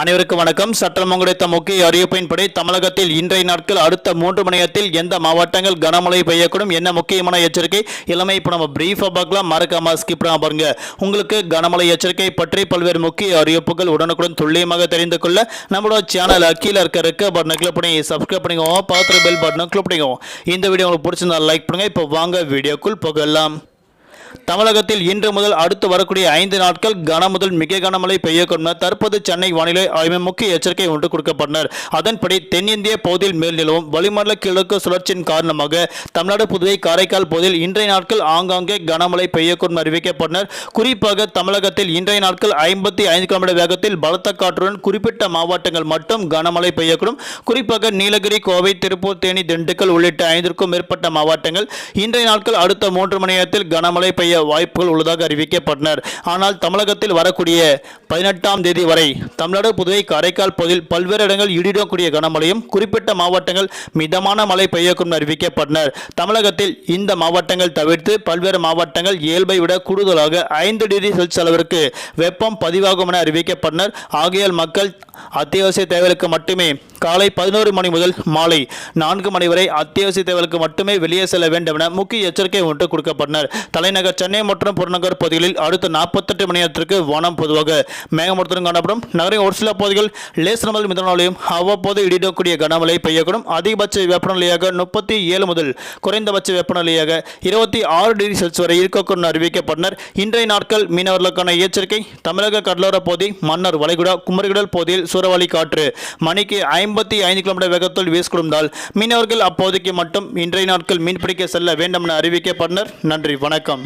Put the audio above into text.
அனைவருக்கும் வணக்கம். சட்டம் கிடைத்த முக்கிய அறிவிப்பின்படி தமிழகத்தில் இன்றைய நாட்கள் அடுத்த மூன்று மணியத்தில் எந்த மாவட்டங்கள் கனமழை பெய்யக்கூடும் என்ன முக்கியமான எச்சரிக்கை? எல்லாமே இப்போ நம்ம பிரீஃபாக பார்க்கலாம். மறக்காம ஸ்கிப் பாருங்க. உங்களுக்கு கனமழை எச்சரிக்கை பற்றி பல்வேறு முக்கிய அறிவிப்புகள் உடனுக்குடன் துல்லியமாக தெரிந்து கொள்ள நம்மளோட சேனல் கீழே இருக்க இருக்க பட்டனை கிளிக் பண்ணி சப்ஸ்கிரைப் பண்ணிக்கோங்க. பார்த்துட்டு பெல் பட்டனை கிளிக் பண்ணிக்கோங்க. இந்த வீடியோ உங்களுக்கு பிடிச்சிருந்தா லைக் பண்ணுங்க. இப்போ வாங்க வீடியோக்குள் போகலாம். தமிழகத்தில் இன்று முதல் அடுத்து வரக்கூடிய ஐந்து நாட்கள் கனமுதல் மிக கனமழை பெய்யக்கூடும் தற்போது சென்னை வானிலை ஆய்வு முக்கிய எச்சரிக்கை ஒன்று கொடுக்கப்பட்டனர். அதன்படி தென்னிந்திய பகுதியில் மேல் நிலவும் வளிமண்டல கிழக்கு சுழற்சியின் காரணமாக தமிழ்நாடு புதுவை காரைக்கால் பகுதியில் இன்றைய நாட்கள் ஆங்காங்கே கனமழை பெய்யக்கூடும் அறிவிக்கப்பட்டனர். குறிப்பாக தமிழகத்தில் இன்றைய நாட்கள் ஐம்பத்தி ஐந்து கிலோமீட்டர் வேகத்தில் பலத்த காற்றுடன் குறிப்பிட்ட மாவட்டங்கள் மட்டும் கனமழை பெய்யக்கூடும். குறிப்பாக நீலகிரி கோவை திருப்பூர் தேனி திண்டுக்கல் உள்ளிட்ட ஐந்திற்கும் மேற்பட்ட மாவட்டங்கள் இன்றைய நாட்கள் அடுத்த மூன்று மணி நேரத்தில் கனமழை பெய்ய வாய்ப்புகள் உள்ளதாக அறிவிக்கப்பட்டனர். ஆனால் தமிழகத்தில் வரக்கூடிய பதினெட்டாம் தேதி வரை தமிழ்நாடு புதுவை காரைக்கால் பகுதியில் பல்வேறு இடங்கள் இடிடக்கூடிய கனமழையும் குறிப்பிட்ட மாவட்டங்கள் மிதமான மழை பெய்யக்கும் அறிவிக்கப்பட்டனர். தமிழகத்தில் இந்த மாவட்டங்கள் தவிர்த்து பல்வேறு மாவட்டங்கள் இயல்பை விட கூடுதலாக ஐந்து டிகிரி செல்சியஸ் அளவிற்கு வெப்பம் பதிவாகும் என அறிவிக்கப்பட்டனர். ஆகையால் மக்கள் அத்தியாவசிய தேவைகளுக்கு மட்டுமே காலை பதினோரு மணி முதல் மாலை நான்கு மணி வரை அத்தியாவசிய தேவைகளுக்கு மட்டுமே வெளியே செல்ல வேண்டும் என முக்கிய எச்சரிக்கை ஒன்று கொடுக்கப்பட்டனர். தலைநகர் சென்னை மற்றும் புறநகர் பகுதிகளில் அடுத்த நாற்பத்தெட்டு மணி நேரத்திற்கு வானம் பொதுவாக மேகமூட்டத்துடன் காணப்படும். நகரின் ஒரு சில பகுதிகள் லேசர் முதல் மிதனாலையும் அவ்வப்போது இடிடக்கூடிய கனமழை பெய்யக்கூடும். அதிகபட்ச வெப்பநிலையாக முப்பத்தி ஏழு முதல் குறைந்தபட்ச வெப்பநிலையாக இருபத்தி ஆறு டிகிரி செல்சியஸ் வரை இருக்கக்கூடும் அறிவிக்கப்பட்டனர். இன்றைய நாட்கள் மீனவர்களுக்கான எச்சரிக்கை. தமிழக கடலோர பகுதி மன்னர் வளைகுடா குமரிகுடல் பகுதியில் சூறாவளி காற்று. மணிக்கு ஐம்பத்தி ஐந்து கிலோமீட்டர் வேகத்தில் வீசிக்கொடுந்தால் மீனவர்கள் அப்போதைக்கு மட்டும் இன்றைய நாட்கள் மீன்பிடிக்க செல்ல வேண்டும் என அறிவிக்கப்பட்டனர். நன்றி வணக்கம்.